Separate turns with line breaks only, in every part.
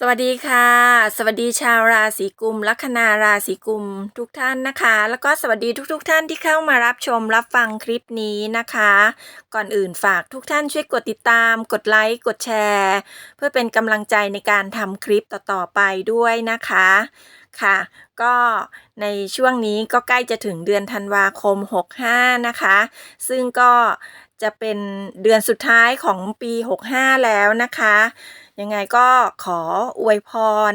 สวัสดีค่ะ สวัสดีชาวราศีกุมลัคนาราศีกุมทุกท่านนะคะ แล้วก็สวัสดีทุกๆทท่านที่เข้ามารับชมรับฟังคลิปนี้นะคะ ก่อนอื่นฝากทุกท่านช่วยกดติดตาม กดไลค์กดแชร์ เพื่อเป็นกำลังใจในการทำคลิปต่อๆไปด้วยนะคะค่ะ ก็ในช่วงนี้ก็ใกล้จะถึงเดือนธันวาคม 65 นะคะ ซึ่งก็จะเป็นเดือนสุดท้ายของปี 65 แล้วนะคะ ยังไงก็ขออวยพร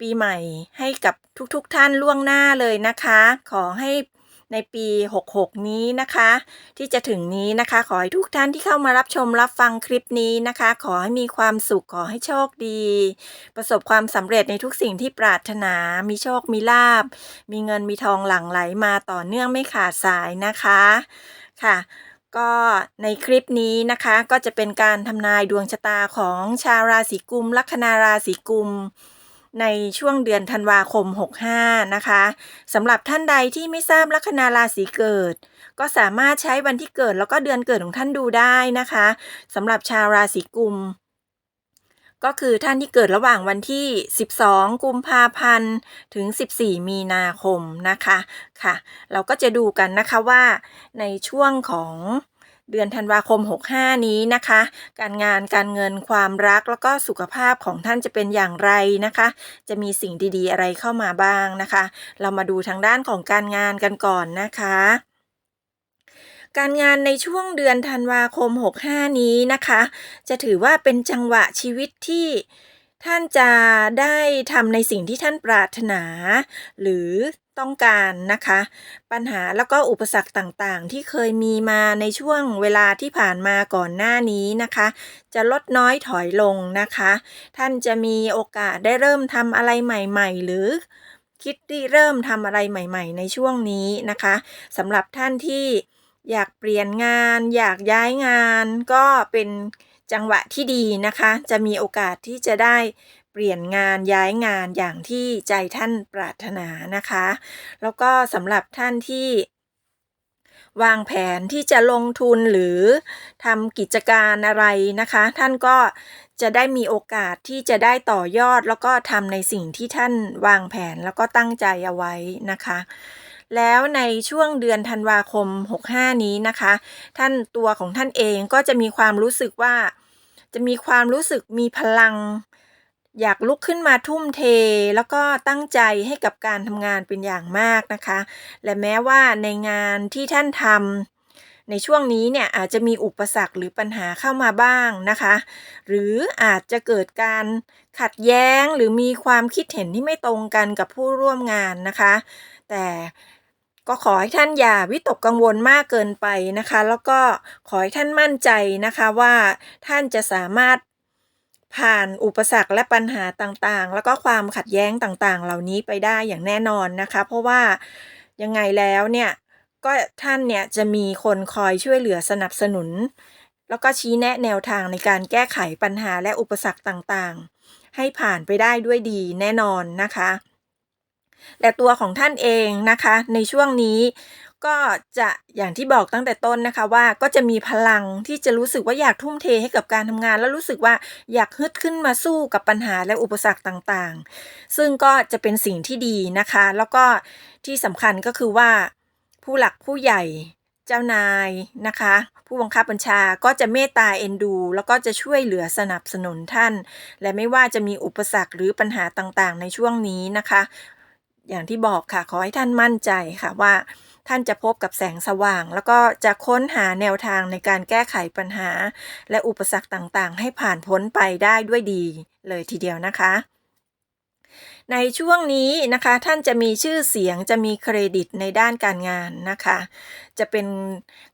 ปีใหม่ให้กับทุกๆทท่านล่วงหน้าเลยนะคะ ขอให้ในปี 66 นี้นะคะ ที่จะถึงนี้นะคะ ขอให้ทุกท่านที่เข้ามารับชมรับฟังคลิปนี้นะคะ ขอให้มีความสุขขอให้โชคดี ประสบความสำเร็จในทุกสิ่งที่ปรารถนา มีโชคมีลาบ มีเงินมีทองหลั่งไหลมาต่อเนื่องไม่ขาดสายนะคะค่ะ ก็ในคลิปนี้นะคะก็จะเป็นการทำนายดวงชะตาของชาวราศีกุมลัคนาราศีกุม ในช่วงเดือนธันวาคม 65 นะคะสำหรับท่านใดที่ไม่ทราบลัคนาราศีเกิด ก็สามารถใช้วันที่เกิดแล้วก็เดือนเกิดของท่านดูได้นะคะสำหรับชาวราศีกุม ก็คือท่านที่เกิดระหว่างวันที่ 12 กุมภาพันธ์ ถึง 14 มีนาคมนะคะ ค่ะ เราก็จะดูกันนะคะว่าในช่วงของเดือนธันวาคม 65 นี้นะคะ การงานการเงินความรักแล้วก็สุขภาพของท่านจะเป็นอย่างไรนะคะ จะมีสิ่งดีๆอะไรเข้ามาบ้างนะคะ เรามาดูทางด้านของการงานกันก่อนนะคะ การงานในช่วงเดือนธันวาคม 65 นี้นะคะ จะถือว่าเป็นจังหวะชีวิตที่ท่านจะได้ทำในสิ่งที่ท่านปรารถนา หรือต้องการนะคะ ปัญหาแล้วก็อุปสรรคต่างๆ ที่เคยมีมาในช่วงเวลาที่ผ่านมาก่อนหน้านี้นะคะ จะลดน้อยถอยลงนะคะ ท่านจะมีโอกาสได้เริ่มทำอะไรใหม่ ๆ หรือคิดที่เริ่มทำอะไรใหม่ ๆ ในช่วงนี้นะคะสำหรับท่านที่ อยากเปลี่ยนงาน อยากย้ายงานก็เป็นจังหวะที่ดีนะคะ จะมีโอกาสที่จะได้เปลี่ยนงานย้ายงานอย่างที่ใจท่านปรารถนานะคะ แล้วก็สำหรับท่านที่วางแผนที่จะลงทุนหรือทำกิจการอะไรนะคะ ท่านก็จะได้มีโอกาสที่จะได้ต่อยอดแล้วก็ทำในสิ่งที่ท่านวางแผนแล้วก็ตั้งใจเอาไว้นะคะ แล้วในช่วงเดือนธันวาคม 65 นี้นะคะ ท่านตัวของท่านเองก็จะมีความรู้สึกว่า จะมีความรู้สึกมีพลัง อยากลุกขึ้นมาทุ่มเท แล้วก็ตั้งใจให้กับการทำงานเป็นอย่างมากนะคะ และแม้ว่าในงานที่ท่านทำในช่วงนี้เนี่ยอาจจะมีอุปสรรคหรือปัญหาเข้ามาบ้างนะคะ หรืออาจจะเกิดการขัดแย้งหรือมีความคิดเห็นที่ไม่ตรงกันกับผู้ร่วมงานนะคะ แต่ ก็ขอให้ท่านอย่าวิตกกังวลมากเกินไปนะคะ แล้วก็ขอให้ท่านมั่นใจนะคะว่าท่านจะสามารถผ่านอุปสรรคและปัญหาต่างๆ แล้วก็ความขัดแย้งต่างๆ เหล่านี้ไปได้อย่างแน่นอนนะคะ เพราะว่ายังไงแล้วเนี่ยก็ท่านเนี่ยจะมีคนคอยช่วยเหลือสนับสนุน แล้วก็ชี้แนะแนวทางในการแก้ไขปัญหาและอุปสรรคต่างๆ ให้ผ่านไปได้ด้วยดีแน่นอนนะคะ และตัวของท่านเองนะคะ ในช่วงนี้ก็จะอย่างที่บอกตั้งแต่ต้นนะคะว่าก็จะมีพลังที่จะรู้สึกว่าอยากทุ่มเทให้กับการทำงาน แล้วรู้สึกว่าอยากฮึดขึ้นมาสู้กับปัญหาและอุปสรรคต่างๆ ซึ่งก็จะเป็นสิ่งที่ดีนะคะ แล้วก็ที่สำคัญก็คือว่า ผู้หลักผู้ใหญ่เจ้านายนะคะ ผู้บังคับบัญชาก็จะเมตตาเอ็นดู แล้วก็จะช่วยเหลือสนับสนุนท่าน และไม่ว่าจะมีอุปสรรคหรือปัญหาต่างๆ ในช่วงนี้นะคะ อย่างที่บอกค่ะ ขอให้ท่านมั่นใจค่ะว่าท่านจะพบกับแสงสว่าง แล้วก็จะค้นหาแนวทางในการแก้ไขปัญหา และอุปสรรคต่างๆ ให้ผ่านพ้นไปได้ด้วยดีเลยทีเดียวนะคะ ในช่วงนี้นะคะ ท่านจะมีชื่อเสียงจะมีเครดิตในด้านการงานนะคะ จะเป็น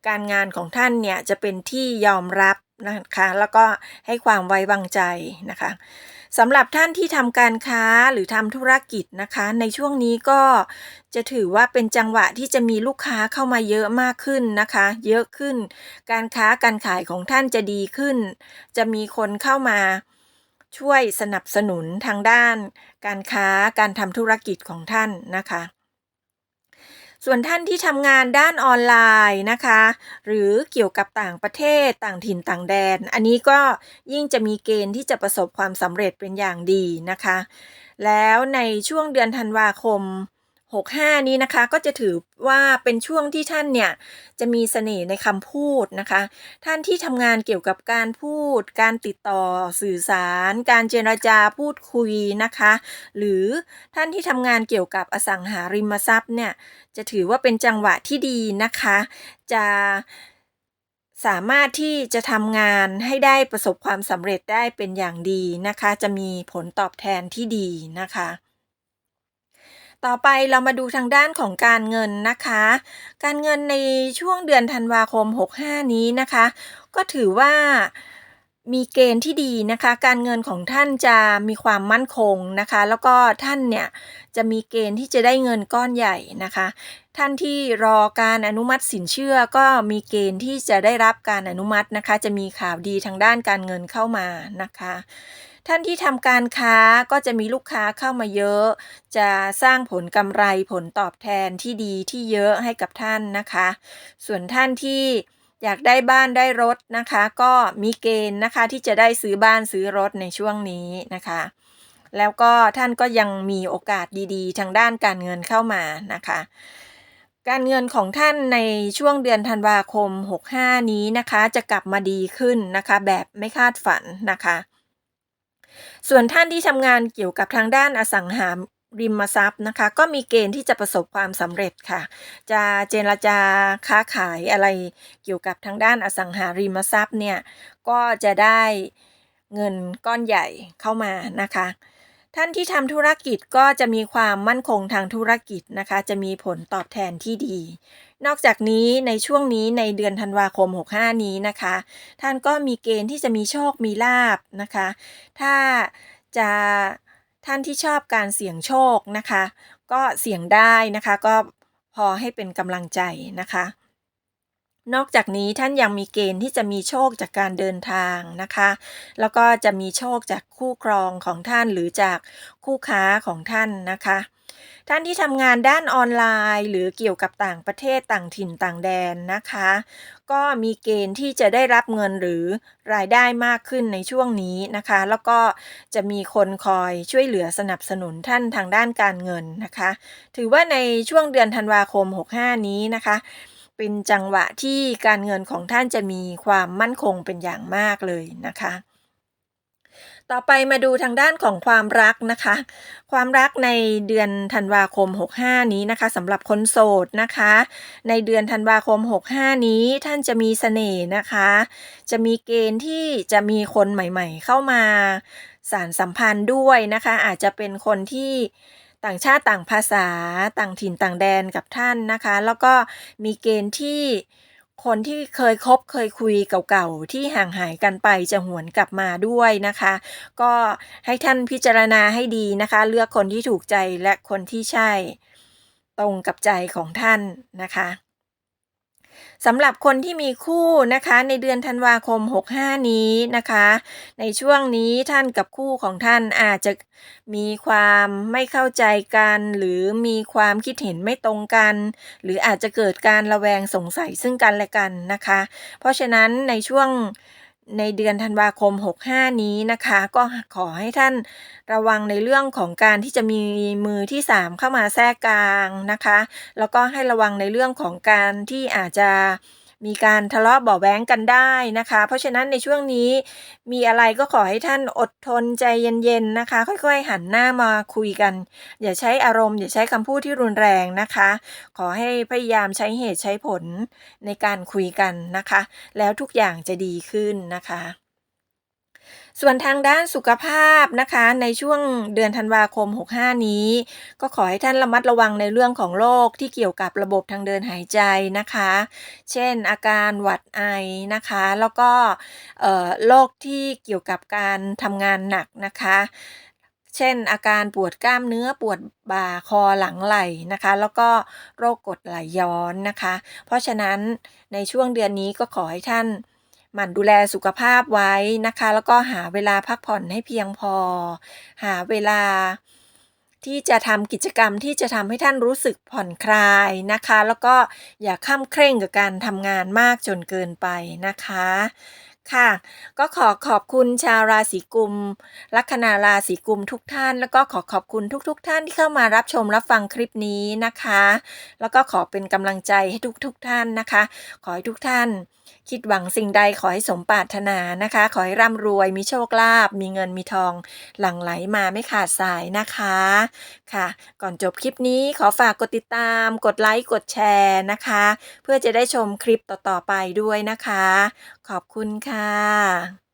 การงานของท่านเนี่ยจะเป็นที่ยอมรับนะคะแล้วก็ให้ความไว้วางใจนะคะ สำหรับท่านที่ทำการค้าหรือทำธุรกิจนะคะ ในช่วงนี้ก็จะถือว่าเป็นจังหวะที่จะมีลูกค้าเข้ามาเยอะมากขึ้นนะคะ เยอะขึ้น การค้าการขายของท่านจะดีขึ้น จะมีคนเข้ามาช่วยสนับสนุนทางด้าน การค้าการทำธุรกิจของท่านนะคะ ส่วนท่านที่ทำงานด้านออนไลน์นะคะ หรือเกี่ยวกับต่างประเทศต่างถิ่นต่างแดน อันนี้ก็ยิ่งจะมีเกณฑ์ที่จะประสบความสำเร็จเป็นอย่างดีนะคะ แล้วในช่วงเดือนธันวาคม 65 นี้นะคะก็จะถือว่าเป็นช่วงที่ท่านเนี่ยจะมีเสน่ห์ในคำพูดนะคะ ท่านที่ทำงานเกี่ยวกับการพูด การติดต่อสื่อสาร การเจรจาพูดคุยนะคะ หรือท่านที่ทำงานเกี่ยวกับอสังหาริมทรัพย์เนี่ยจะถือว่าเป็นจังหวะที่ดีนะคะ จะสามารถที่จะทำงานให้ได้ประสบความสำเร็จได้เป็นอย่างดีนะคะ จะมีผลตอบแทนที่ดีนะคะ ต่อไปเรามาดูทางด้านของการเงินนะคะ การเงินในช่วงเดือนธันวาคม 65 นี้นะคะ ก็ถือว่า มีเกณฑ์ที่ดีนะคะ การเงินของท่านจะมีความมั่นคงนะคะ แล้วก็ท่านเนี่ยจะมีเกณฑ์ที่จะได้เงินก้อนใหญ่นะคะ ท่านที่รอการอนุมัติสินเชื่อก็มีเกณฑ์ที่จะได้รับการอนุมัตินะคะ จะมีข่าวดีทางด้านการเงินเข้ามานะคะ ท่านที่ทำการค้าก็จะมีลูกค้าเข้ามาเยอะ จะสร้างผลกำไรผลตอบแทนที่ดีที่เยอะให้กับท่านนะคะ ส่วนท่านที่ อยากได้บ้านได้รถนะคะ ก็มีเกณฑ์นะคะที่จะได้ซื้อบ้านซื้อรถในช่วงนี้นะคะ แล้วก็ท่านก็ยังมีโอกาสดีๆ ทางด้านการเงินเข้ามานะคะ การเงินของท่านในช่วงเดือนธันวาคม 65 นี้นะคะ จะกลับมาดีขึ้นนะคะ แบบไม่คาดฝันนะคะส่วนท่านที่ทำงานเกี่ยวกับทางด้านอสังหา ริมทรัพย์นะคะ ก็มีเกณฑ์ที่จะประสบความสำเร็จค่ะ จะเจรจาค้าขายอะไรเกี่ยวกับทางด้านอสังหาริมทรัพย์เนี่ยก็จะได้เงินก้อนใหญ่เข้ามานะคะ ท่านที่ทำธุรกิจก็จะมีความมั่นคงทางธุรกิจนะคะ จะมีผลตอบแทนที่ดี นอกจากนี้ในช่วงนี้ในเดือนธันวาคม 65 นี้นะคะ ท่านก็มีเกณฑ์ที่จะมีโชคมีลาบนะคะ ถ้าจะ ท่านที่ชอบการเสี่ยงโชคนะคะ ก็เสี่ยงได้นะคะ ก็พอให้เป็นกำลังใจนะคะ นอกจากนี้ท่านยังมีเกณฑ์ที่จะมีโชคจากการเดินทางนะคะ แล้วก็จะมีโชคจากคู่ครองของท่านหรือจากคู่ค้าของท่านนะคะ ท่านที่ทำงานด้านออนไลน์ หรือเกี่ยวกับต่างประเทศต่างถิ่นต่างแดนนะคะ ก็มีเกณฑ์ที่จะได้รับเงินหรือรายได้มากขึ้นในช่วงนี้นะคะ แล้วก็จะมีคนคอยช่วยเหลือสนับสนุนท่านทางด้านการเงินนะคะ ถือว่าในช่วงเดือนธันวาคม 65 นี้นะคะเป็นจังหวะที่การเงินของท่านจะมีความมั่นคงเป็นอย่างมากเลยนะคะ ต่อไปมาดูทางด้านของความรักนะคะ ความรักในเดือนธันวาคม 65 นี้นะคะสำหรับคนโสดนะคะ ในเดือนธันวาคม 65 นี้ท่านจะมีเสน่ห์นะคะ จะมีเกณฑ์ที่จะมีคนใหม่ๆ เข้ามาสารสัมพันธ์ด้วยนะคะ อาจจะเป็นคนที่ต่างชาติต่างภาษาต่างถิ่นต่างแดนกับท่านนะคะ แล้วก็มีเกณฑ์ที่ คนที่เคยคบเคยคุยเก่าๆ ที่ห่างหายกันไปจะหวนกลับมาด้วยนะคะ ก็ให้ท่านพิจารณาให้ดีนะคะ เลือกคนที่ถูกใจและคนที่ใช่ ตรงกับใจของท่านนะคะ สำหรับคนที่มีคู่นะคะในเดือนธันวาคม 65 นี้นะคะ ในช่วงนี้ท่านกับคู่ของท่านอาจจะมีความไม่เข้าใจกัน หรือมีความคิดเห็นไม่ตรงกัน หรืออาจจะเกิดการระแวงสงสัยซึ่งกันและกันนะคะ เพราะฉะนั้นในช่วง ในเดือนธันวาคม 65 นี้นะคะ ก็ขอให้ท่านระวังในเรื่องของการที่จะมีมือที่ 3 เข้ามาแทรกกลางนะคะ แล้วก็ให้ระวังในเรื่องของการที่อาจจะ มีการทะเลาะเบาแว้งกันได้นะคะ เพราะฉะนั้นในช่วงนี้มีอะไรก็ขอให้ท่านอดทนใจเย็นๆนะคะ ค่อยๆ หันหน้ามาคุยกัน อย่าใช้อารมณ์อย่าใช้คำพูดที่รุนแรงนะคะ ขอให้พยายามใช้เหตุใช้ผลในการคุยกันนะคะ แล้วทุกอย่างจะดีขึ้นนะคะ ส่วนทางด้านสุขภาพนะคะในช่วงเดือนธันวาคม 65 นี้ ก็ขอให้ท่านระมัดระวังในเรื่องของโรคที่เกี่ยวกับระบบทางเดินหายใจนะคะ เช่น อาการหวัดไอนะคะ แล้วก็โรคที่เกี่ยวกับการทำงานหนักนะคะเช่น อาการปวดกล้ามเนื้อปวดบ่าคอหลังไหล่นะคะ แล้วก็โรคกรดไหลย้อนนะคะ เพราะฉะนั้นในช่วงเดือนนี้ก็ขอให้ท่าน หมั่นดูแลสุขภาพไว้นะคะ แล้วก็หาเวลาพักผ่อนให้เพียงพอ หาเวลาที่จะทำกิจกรรมที่จะทำให้ท่านรู้สึกผ่อนคลายนะคะ แล้วก็อย่าข้ามเคร่งกับการทำงานมากจนเกินไปนะคะ ค่ะ ก็ขอขอบคุณชาวราศีกุม ลัคนาราศีกุมทุกท่าน แล้วก็ขอขอบคุณทุกๆทท่านที่เข้ามารับชมรับฟังคลิปนี้นะคะ แล้วก็ขอเป็นกำลังใจให้ทุกๆทท่านนะคะ ขอให้ทุกท่าน คิดหวังสิ่งใดขอให้สมปรารถนานะคะ ขอให้ร่ำรวยมีโชคลาภมีเงินมีทอง หลั่งไหลมาไม่ขาดสายนะคะค่ะ ก่อนจบคลิปนี้ขอฝากกดติดตาม กดไลค์กดแชร์นะคะ เพื่อจะได้ชมคลิปต่อๆไปด้วยนะคะ ขอบคุณค่ะ